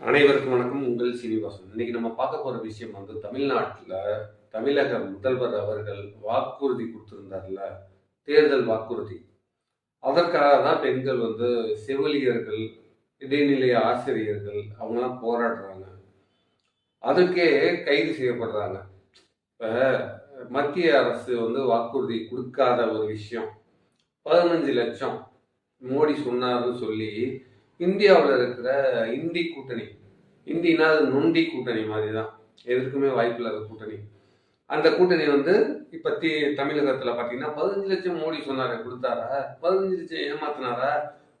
அனைவருக்கும் வணக்கம். உங்கள் சீனிவாசன். இன்னைக்கு நம்ம பார்க்க போற விஷயம் வந்து தமிழ்நாட்டில் தமிழக முதல்வர் அவர்கள் வாக்குறுதி கொடுத்திருந்தார்ல தேர்தல் வாக்குறுதி. அதற்காக தான் பெண்கள் வந்து செவிலியர்கள் இடைநிலை ஆசிரியர்கள் அவங்களாம் போராடுறாங்க. அதுக்கே கைது செய்யப்படுறாங்க. இப்போ மத்திய அரசு வந்து வாக்குறுதி கொடுக்காத ஒரு விஷயம். பதினஞ்சு லட்சம். மோடி சொன்னார்னு சொல்லி இந்தியாவில் இருக்கிற இந்தி கூட்டணி. இந்தினா அது நொண்டி கூட்டணி மாதிரி தான் எதுக்குமே வாய்ப்பு இல்லாத கூட்டணி. அந்த கூட்டணி வந்து இப்போ தி தமிழகத்தில் பார்த்தீங்கன்னா பதினஞ்சு லட்சம் மோடி சொன்னாரே கொடுத்தாரா? பதினஞ்சு லட்சம் ஏமாத்தினாரா?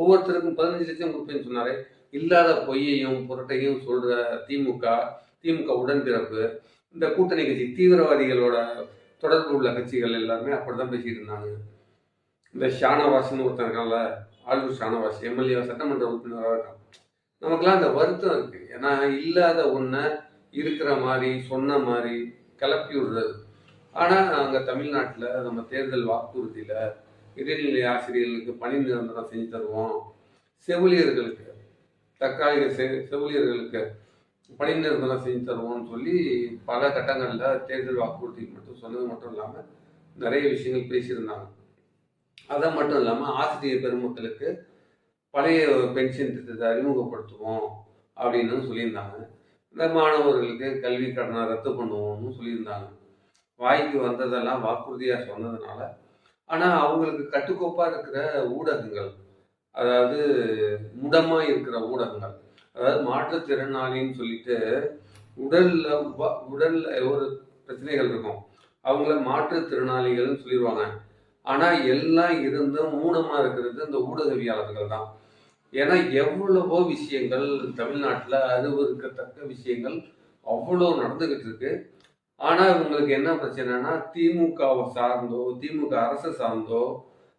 ஒவ்வொருத்தருக்கும் பதினஞ்சு லட்சம் கொடுப்பேன்னு சொன்னாரே. இல்லாத பொய்யையும் புரட்டையும் சொல்ற திமுக திமுக உடன்பிறப்பு இந்த கூட்டணி கட்சி தீவிரவாதிகளோட தொடர்பு உள்ள கட்சிகள் எல்லாருமே அப்படிதான் பேசிட்டு இருந்தாங்க. இந்த ஷானவாசன் ஒருத்தன் இருக்கான்ல ஆளுநர் ஷானவாஸ் எம்எல்ஏ சட்டமன்ற உறுப்பினராக இருக்கான் நமக்குலாம் அந்த வருத்தம் இருக்கு. ஏன்னா இல்லாத ஒன்றை இருக்கிற மாதிரி சொன்ன மாதிரி கிளப்பி விடுறது. ஆனால் அங்கே தமிழ்நாட்டில் நம்ம தேர்தல் வாக்குறுதியில் இடைநிலை ஆசிரியர்களுக்கு பணி நிரந்தரம் செஞ்சு தருவோம். செவிலியர்களுக்கு தற்காலிக செ செவிலியர்களுக்கு பணி நிரந்தரம் செஞ்சு தருவோம்னு சொல்லி பல கட்டங்களில் தேர்தல் வாக்குறுதி மட்டும் சொன்னது மட்டும் இல்லாமல் நிறைய விஷயங்கள் பேசியிருந்தாங்க. அது மட்டும் இல்லாமல் ஆசிரியர் பெருமக்களுக்கு பழைய பென்ஷன் திட்டத்தை அறிமுகப்படுத்துவோம் அப்படின்னு சொல்லியிருந்தாங்க. இந்த மாணவர்களுக்கு கல்வி கடனை ரத்து பண்ணுவோம்னு சொல்லியிருந்தாங்க. வாய்க்கு வந்ததெல்லாம் வாக்குறுதியாக சொன்னதுனால ஆனால் அவங்களுக்கு கட்டுக்கோப்பாக இருக்கிற ஊடகங்கள் அதாவது முடமாக இருக்கிற ஊடகங்கள் அதாவது மாற்றுத்திறனாளின்னு சொல்லிட்டு உடல்ல உப- உடல்ல ஒரு பிரச்சனைகள் இருக்கும். அவங்கள மாற்றுத்திறனாளிகள்னு சொல்லிடுவாங்க ஆனா எல்லாம் இருந்தும் ஊனமா இருக்கிறது இந்த ஊடகவியாளர்கள் தான். ஏன்னா எவ்வளவோ விஷயங்கள் தமிழ்நாட்டில் அருவருக்கத்தக்க விஷயங்கள் அவ்வளோ நடந்துகிட்டு இருக்கு. ஆனா இவங்களுக்கு என்ன பிரச்சனைனா திமுகவை சார்ந்தோ திமுக அரசை சார்ந்தோ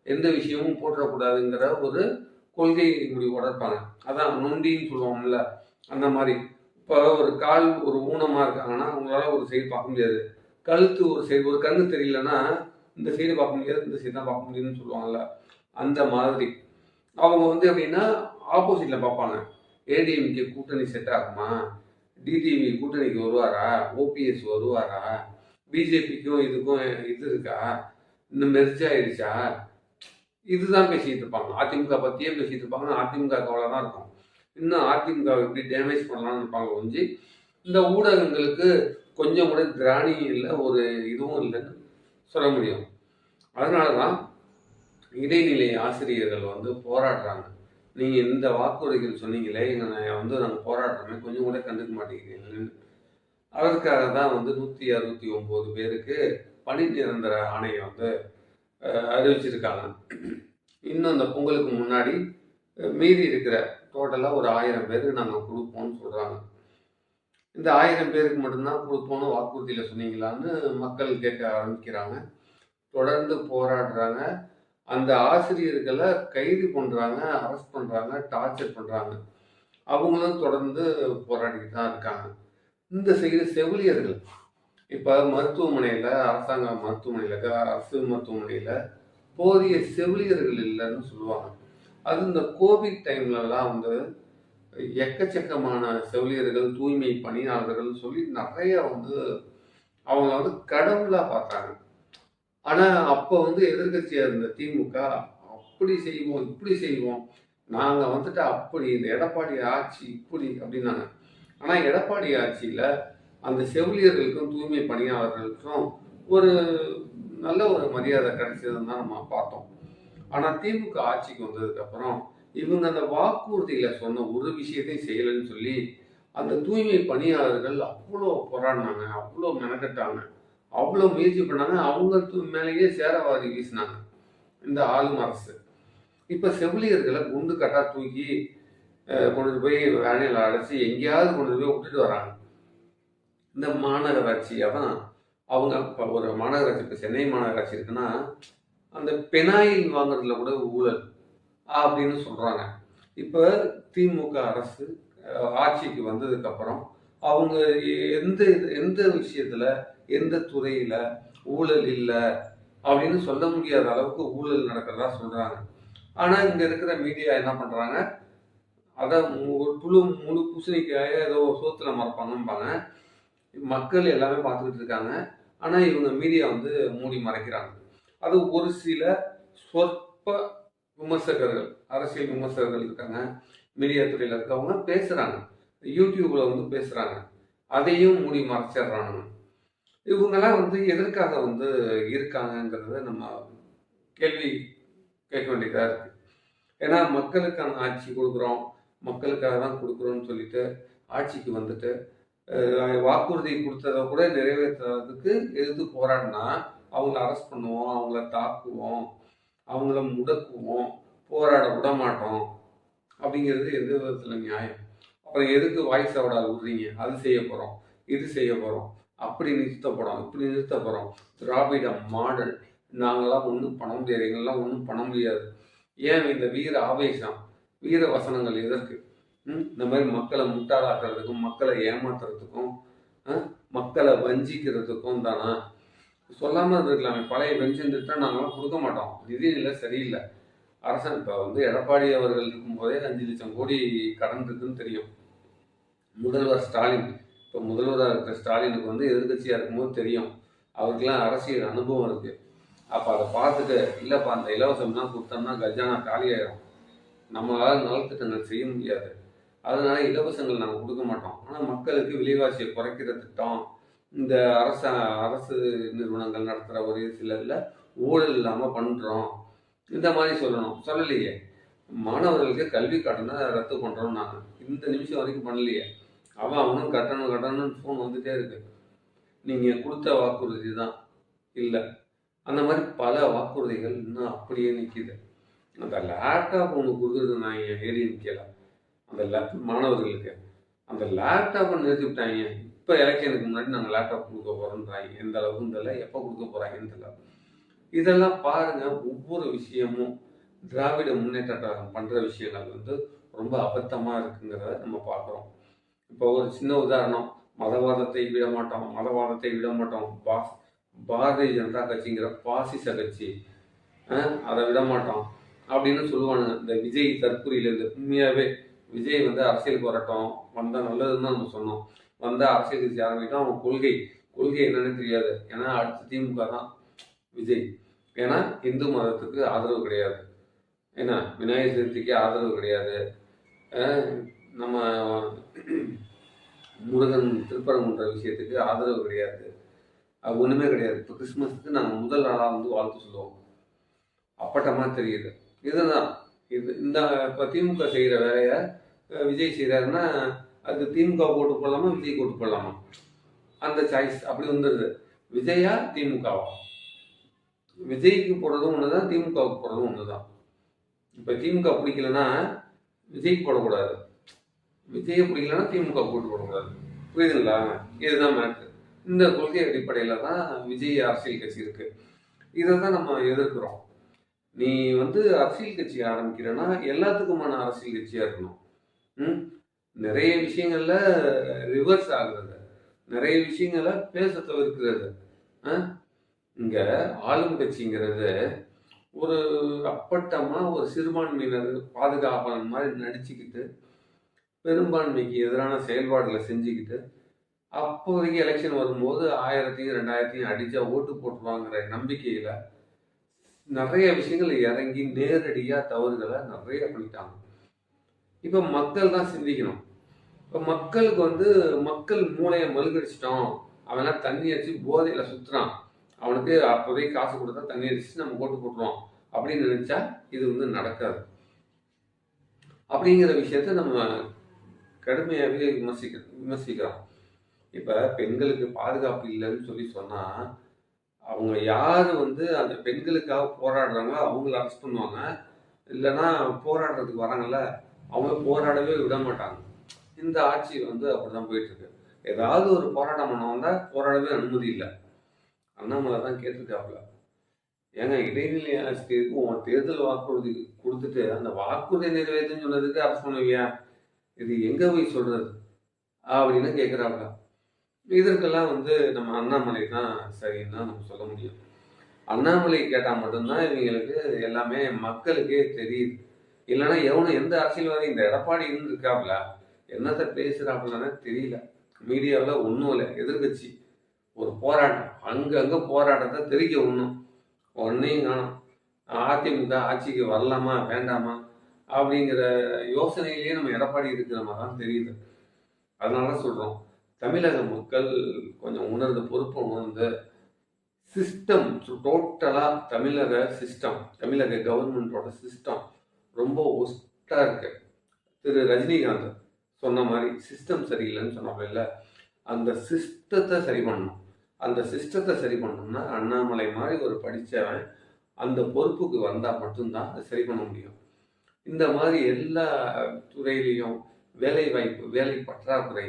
எந்த விஷயமும் போற்றக்கூடாதுங்கிற ஒரு கொள்கை முடிவோட இருப்பாங்க. அதான் நொண்டின்னு சொல்லுவோம்ல அந்த மாதிரி. இப்போ ஒரு கால் ஒரு ஊனமா இருக்காங்கன்னா அவங்களால ஒரு சைடு பார்க்க முடியாது. கழுத்து ஒரு சைடு ஒரு கண்ணு தெரியலன்னா இந்த சைடு பார்க்க முடியாது இந்த சைடு தான் பார்க்க முடியும்னு சொல்லுவாங்கல்ல. அந்த மாதிரி. அவங்க வந்து எப்படின்னா ஆப்போசிட்ல பார்ப்பாங்க. ஏடிஎம்கே கூட்டணி செட் ஆகுமா? டிடிவி கூட்டணிக்கு வருவாரா? ஓபிஎஸ் வருவாரா? பிஜேபிக்கும் இதுக்கும் இது இருக்கா? இன்னும் மெர்ஜ் ஆயிடுச்சா? இதுதான் பேசிகிட்டு இருப்பாங்க. அதிமுக பற்றியே பேசிட்டு இருப்பாங்க. அதிமுக கவலை தான் இருக்கும். இன்னும் அதிமுக எப்படி டேமேஜ் பண்ணலாம்னு இருப்பாங்க ஒழிஞ்சு இந்த ஊடகங்களுக்கு கொஞ்சம் கூட திராணி இல்லை ஒரு இதுவும் இல்லைன்னு சொல்ல முடியும். அதனால தான் இடைநிலை ஆசிரியர்கள் வந்து போராடுறாங்க. நீங்கள் இந்த வாக்குறுதிகள் சொன்னீங்களே எங்கள் வந்து நாங்கள் போராடுறோமே கொஞ்சம் கூட கண்டுக்க மாட்டேங்கிறீங்கன்னு அதற்காக தான் வந்து நூற்றி அறுபத்தி ஒம்பது பேருக்கு பணி நிரந்தர ஆணையை வந்து அறிவிச்சிருக்காங்க. இன்னும் அந்த பொங்கலுக்கு முன்னாடி மீறி இருக்கிற டோட்டலாக ஒரு ஆயிரம் பேருக்கு நாங்கள் கொடுப்போம்னு சொல்கிறாங்க இந்த ஆயிரம் பேருக்கு மட்டும்தான் கொடுப்போம்னு வாக்குறுதியில் சொன்னீங்களான்னு மக்கள் கேட்க ஆரம்பிக்கிறாங்க. தொடர்ந்து போராடுறாங்க. அந்த ஆசிரியர்களை கைது பண்ணுறாங்க அரெஸ்ட் பண்ணுறாங்க டார்ச்சர் பண்ணுறாங்க அவங்களும் தொடர்ந்து போராடிக்கிட்டு தான் இருக்காங்க. இந்த சைடு செவிலியர்கள். இப்போ மருத்துவமனையில் அரசாங்க மருத்துவமனையில் அரசு மருத்துவமனையில் போதிய செவிலியர்கள் இல்லைன்னு சொல்லுவாங்க. அது இந்த கோவிட் டைம்லலாம் வந்து எக்கச்சக்கமான செவிலியர்கள் தூய்மை பணியாளர்கள் சொல்லி நிறைய வந்து அவங்க வந்து கடவுளாக பார்த்தாங்க. ஆனால் அப்போ வந்து எதிர்க்கட்சியாக இருந்த திமுக அப்படி செய்வோம் இப்படி செய்வோம். நாங்கள் வந்துட்டு அப்படி இந்த எடப்பாடி ஆட்சி இப்படி அப்படின்னாங்க. ஆனால் எடப்பாடி ஆட்சியில் அந்த செவிலியர்களுக்கும் தூய்மை பணியாளர்களுக்கும் ஒரு நல்ல ஒரு மரியாதை கிடைச்சதுன்னு தான் நம்ம பார்த்தோம். ஆனால் திமுக ஆட்சிக்கு வந்ததுக்கப்புறம் இவங்க அந்த வாக்குறுதியில் சொன்ன ஒரு விஷயத்தையும் செய்யலைன்னு சொல்லி அந்த தூய்மை பணியாளர்கள் அவ்வளோ போராடினாங்க அவ்வளோ மெனக்கட்டாங்க அவ்வளோ முயற்சி பண்ணாங்க அவங்க மேலேயே சேரவாதி வீசினாங்க இந்த ஆளும் அரசு. இப்போ செவிலியர்களை குண்டு கட்டா தூக்கி கொண்டு போய் வேனையில் அடைச்சி எங்கேயாவது கொண்டு போய் விட்டுட்டு வராங்க. இந்த மாநகராட்சியை தான் அவங்க இப்போ ஒரு மாநகராட்சி இப்போ சென்னை மாநகராட்சி இருக்குன்னா அந்த பெனாயில் வாங்குறதுல கூட ஊழல். அப்படின்னு சொல்கிறாங்க இப்போ திமுக அரசு ஆட்சிக்கு வந்ததுக்கப்புறம் அவங்க எந்த இது- எந்த விஷயத்தில் எந்த துறையில் ஊழல் இல்லை அப்படின்னு சொல்ல முடியாத அளவுக்கு ஊழல் நடக்கிறதா சொல்கிறாங்க ஆனால் இங்கே இருக்கிற மீடியா என்ன பண்ணுறாங்க அதை ஒரு புழு முழு பூசணிக்காய ஏதோ சோத்துல மறைப்பாங்கம்பாங்க. மக்கள் எல்லாமே பார்த்துக்கிட்டு இருக்காங்க. ஆனால் இவங்க மீடியா வந்து மூடி மறைக்கிறாங்க. அது ஒரு சில சொற்ப விமர்சகர்கள் அரசியல் விமர்சகர்கள் இருக்காங்க மீடியா துறையில் இருக்கவங்க பேசுகிறாங்க யூடியூப்பில் வந்து பேசுகிறாங்க அதையும் மூடி மறைச்சிடுறாங்க இவங்கெல்லாம் வந்து எதற்காக வந்து இருக்காங்கங்கிறத நம்ம கேள்வி கேட்க வேண்டியதாக இருக்கு. ஏன்னா மக்களுக்கான ஆட்சி கொடுக்குறோம் மக்களுக்காக தான் கொடுக்குறோன்னு சொல்லிட்டு ஆட்சிக்கு வந்துட்டு வாக்குறுதி கொடுத்ததை கூட நிறைவேற்றுறதுக்கு எதிர்த்து போராடினா அவங்கள அரெஸ்ட் பண்ணுவோம் அவங்கள தாக்குவோம் அவங்கள முடக்குவோம் போராட விட மாட்டோம் அப்படிங்கிறது எந்த விதத்தில் நியாயம்? அப்புறம் எதுக்கு வாய்ஸ் அவுடா விடுறீங்க? அது செய்ய போகிறோம் இது செய்ய போகிறோம் அப்படி நிறுத்த போகிறோம் இப்படி நிறுத்த போகிறோம் திராவிட மாடல். நாங்களாம் ஒன்றும் பண்ண முடியாது எங்களாம் ஒன்றும் பண்ண முடியாது. ஏன் இந்த வீர ஆவேசம் வீர வசனங்கள் எதற்கு? இந்த மாதிரி மக்களை முட்டாளாக்குறதுக்கும் மக்களை ஏமாத்துறதுக்கும் மக்களை வஞ்சிக்கிறதுக்கும் தானா? சொல்லாமல் இருந்திருக்கலாமே. பழைய பென்ஷன் திட்டம் நாங்களாம் கொடுக்க மாட்டோம். நிதிநிலை சரியில்லை. அரசன் இப்போ வந்து எடப்பாடி அவர்கள் இருக்கும்போதே அஞ்சு லட்சம் கோடி கடன் இருக்குன்னு தெரியும். முதல்வர் ஸ்டாலின் இப்போ முதல்வராக இருக்கிற ஸ்டாலினுக்கு வந்து எதிர்க்கட்சியாக இருக்கும்போது தெரியும். அவருக்கெல்லாம் அரசியல் அனுபவம் இருக்குது அப்போ அதை பார்த்துட்டு இல்லைப்பா அந்த இலவசம்லாம் கொடுத்தோம்னா கஜானா காலியாயிரும் நம்மளால் நலத்திட்டங்கள் செய்ய முடியாது. அதனால இலவசங்கள் நாங்கள் கொடுக்க மாட்டோம். ஆனால் மக்களுக்கு விலைவாசியை குறைக்கிற திட்டம் இந்த அரச அரசு நிறுவனங்கள் நடத்துகிற ஒரு சில இதில் ஊழல் இல்லாமல் பண்ணுறோம் இந்த மாதிரி சொல்லணும். சொல்லலையே. மாணவர்களுக்கு கல்வி கட்டணம் ரத்து பண்ணுறோம் நாங்கள் இந்த நிமிஷம் வரைக்கும் பண்ணலையே. அவன் அவனும் கட்டணம் கட்டணும்னு ஃபோன் வந்துட்டே இருக்கு. நீங்கள் கொடுத்த வாக்குறுதி தான். இல்லை. அந்த மாதிரி பல வாக்குறுதிகள் இன்னும் அப்படியே நிற்கிது அந்த லேப்டாப் ஒன்று கொடுக்குறது நான் ஏறி நிற்கல அந்த லேப் மாணவர்களுக்கு. அந்த லேப்டாப்பை நிறுத்தி விட்டாங்க இப்போ எலெக்ஷனுக்கு முன்னாடி நாங்கள் லேப்டாப் கொடுக்க போகிறோன்றாங்க எந்த அளவுக்கு தெரியல எப்போ கொடுக்க போகிறாங்கன்னு தெரியல. இதெல்லாம் பாருங்க ஒவ்வொரு விஷயமும் திராவிட முன்னேற்ற கழகம் பண்ணுற விஷயங்கள் வந்து ரொம்ப அபத்தமாக இருக்குங்கிறத நம்ம பார்க்குறோம். இப்போ ஒரு சின்ன உதாரணம் மதவாதத்தை விட மாட்டோம் மதவாதத்தை விட மாட்டோம். பா பாரதிய ஜனதா கட்சிங்கிற பாசிச கட்சி அதை விட மாட்டோம் அப்படின்னு சொல்லுவானுங்க. இந்த விஜய் தற்கொலையிலேருந்து உண்மையாகவே விஜய் வந்து அரசியலுக்கு வரட்டும் வந்தால் நல்லதுன்னு தான் நம்ம சொன்னோம். வந்தால் அரசியல் கட்சி ஆரம்பிட்டோம் அவன் கொள்கை கொள்கை என்னன்னு தெரியாது. ஏன்னா அடுத்த திமுக தான் விஜய். ஏன்னா இந்து மதத்துக்கு ஆதரவு கிடையாது. ஏன்னா விநாயகர் சதுர்த்திக்கு ஆதரவு கிடையாது. நம்ம முருகன் திருப்பரங்குன்ற விஷயத்துக்கு ஆதரவு கிடையாது. அது ஒன்றுமே கிடையாது. இப்போ கிறிஸ்மஸுக்கு நாங்கள் முதல் நாளாக வந்து வாழ்த்து சொல்லுவோம். அப்பட்டமாக தெரியுது. இதுதான். இது இந்த இப்போ திமுக செய்கிற வேலையை விஜய் செய்கிறாருன்னா அது திமுக போட்டு போடலாமா விஜய் போட்டு போடலாமா? அந்த சாய்ஸ் அப்படி வந்துடுது விஜயா திமுகவா? விஜய்க்கு போடுறதும் ஒன்று தான் திமுகவுக்கு போடுறதும் ஒன்று தான் இப்போ திமுக பிடிக்கலன்னா விஜய்க்கு போடக்கூடாது. விஜயை பிடிக்கலன்னா திமுக போட்டு போடக்கூடாது. புரியுதுங்களா? இதுதான் மேட்ரு இந்த கொள்கை அடிப்படையில் தான் விஜய் அரசியல் கட்சி இருக்குது இதை தான் நம்ம எதிர்க்கிறோம். நீ வந்து அரசியல் கட்சி ஆரம்பிக்கிறேன்னா எல்லாத்துக்குமான அரசியல் கட்சியாக இருக்கணும். ம்? நிறைய விஷயங்கள்ல ரிவர்ஸ் ஆகுறது. நிறைய விஷயங்களை பேச தவிர்க்கிறது. இங்க ஆளும் கட்சிங்கிறது ஒரு அப்பட்டமா ஒரு சிறுபான்மையினர் பாதுகாப்பான மாதிரி நடிச்சுக்கிட்டு பெரும்பான்மைக்கு எதிரான செயல்பாடுகளை செஞ்சுக்கிட்டு அப்போதைக்கு எலெக்ஷன் வரும்போது ஆயிரத்தையும் ரெண்டாயிரத்தையும் அடிச்சா ஓட்டு போட்டுருவாங்கிற நம்பிக்கையில நிறைய விஷயங்கள் இறங்கி நேரடியாக தவறுகளை நிறைய பண்ணிட்டாங்க. இப்போ மக்கள் தான் சிந்திக்கணும். இப்போ மக்களுக்கு வந்து மக்கள் மூளையை மழுகடிச்சிட்டோம் அவன்லாம் தண்ணி அடிச்சு போதையில் சுற்றுறான் அவனுக்கு அப்போதைக்கு காசு கொடுத்தா தண்ணி அடிச்சு நம்ம ஓட்டு போட்டுருவோம். அப்படின்னு நினச்சா இது வந்து நடக்காது. அப்படிங்கிற விஷயத்த நம்ம கடுமையாகவே விமர்சிக்க விமர்சிக்கிறோம். இப்போ பெண்களுக்கு பாதுகாப்பு இல்லைன்னு சொல்லி சொன்னால் அவங்க யார் வந்து அந்த பெண்களுக்காக போராடுறாங்களோ அவங்கள அரெஸ்ட் பண்ணுவாங்க. இல்லைன்னா போராடுறதுக்கு வராங்கல்ல அவங்க போராடவே விட மாட்டாங்க. இந்த ஆட்சி வந்து அப்படிதான் போயிட்டு இருக்கு ஏதாவது ஒரு போராட்டம் பண்ண போராடவே அனுமதி இல்லை. அண்ணாமலை தான் கேட்டிருக்காப்புல. ஏங்க இடைநிலை ஆசிரியருக்கு உன் தேர்தல் வாக்குறுதி கொடுத்துட்டு அந்த வாக்குறுதி நிறைவேற்றுன்னு சொன்னதுக்கு அரசு பண்ணுவியா? இது எங்க போய் சொல்றது? அப்படின்னு கேட்குறாப்புல இதற்கெல்லாம் வந்து நம்ம அண்ணாமலை தான் சரின்னு தான் நம்ம சொல்ல முடியும். அண்ணாமலை கேட்டால் மட்டும்தான் இவங்களுக்கு எல்லாமே மக்களுக்கே தெரியுது. இல்லைன்னா எவனும் எந்த அரசியல்வாதி இந்த எடப்பாடி இருக்காப்ல என்னத்தை பேசுகிறாப்புலன்னு தெரியல. மீடியாவில் ஒன்றும் இல்லை எதிர்கட்சி ஒரு போராட்டம். அங்கங்கே போராட்டத்தை தெரிக்க ஒன்றும் ஒன்றையும் காணும். அதிமுக ஆட்சிக்கு வரலாமா வேண்டாமா? அப்படிங்கிற யோசனையிலேயே நம்ம எடப்பாடி இருக்கிற மாதிரி தான் தெரியுது. அதனால சொல்கிறோம் தமிழக மக்கள் கொஞ்சம் உணர்ந்து பொறுப்பு உணர்ந்து சிஸ்டம் டோட்டலாக தமிழக சிஸ்டம் தமிழக கவர்மெண்ட்டோட சிஸ்டம் ரொம்ப ஒஸ்ட்டாக இருக்கு. திரு ரஜினிகாந்த் சொன்ன மாதிரி சிஸ்டம் சரியில்லைன்னு சொன்னாப்புல அந்த சிஸ்டத்தை சரி பண்ணணும். அந்த சிஸ்டத்தை சரி பண்ணணும்னா அண்ணாமலை மாதிரி ஒரு படித்தவன் அந்த பொறுப்புக்கு வந்தால் மட்டும்தான் அதை சரி பண்ண முடியும். இந்த மாதிரி எல்லா துறையிலையும் வேலை வாய்ப்பு வேலை பற்றாக்குறை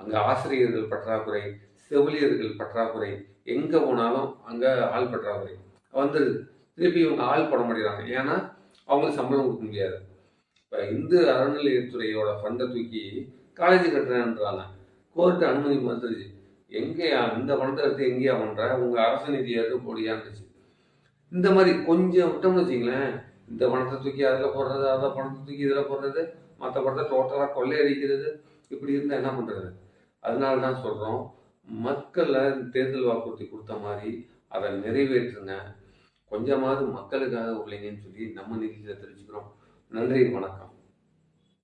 அங்கே ஆசிரியர்கள் பற்றாக்குறை செவிலியர்கள் பற்றாக்குறை எங்கே போனாலும் அங்கே ஆள் பற்றாக்குறை வந்துடுது திருப்பி இவங்க ஆள் போட மாட்டேங்கிறாங்க ஏன்னா அவங்களுக்கு சம்பளம் கொடுக்க முடியாது. இப்போ இந்து அறநிலையத்துறையோட ஃபண்டை தூக்கி காலேஜ் கட்டுறேன்றாங்க. கோர்ட்டு அனுமதி மறுத்துருச்சு. எங்கேயா இந்த பணத்தை எடுத்து எங்கேயா பண்ணுற உங்கள் அரசு நிதி எடுத்து போடியான்னுச்சு இந்த மாதிரி கொஞ்சம் விட்டோம்னு வச்சிங்களேன் இந்த பணத்தை தூக்கி அதில் போடுறது அதை பணத்தை தூக்கி இதில் போடுறது மற்ற பணத்தை டோட்டலாக கொள்ளையடிக்கிறது. இப்படி இருந்தால் என்ன பண்ணுறது அதனால தான் சொல்கிறோம் மக்களை தேர்தல் வாக்குறுதி கொடுத்த மாதிரி அதை நிறைவேற்றுங்க. கொஞ்சமாவது மக்களுக்காக உள்ளீங்கன்னு சொல்லி நம்ம நிதியில் தெரிஞ்சுக்கிறோம். நன்றி வணக்கம்.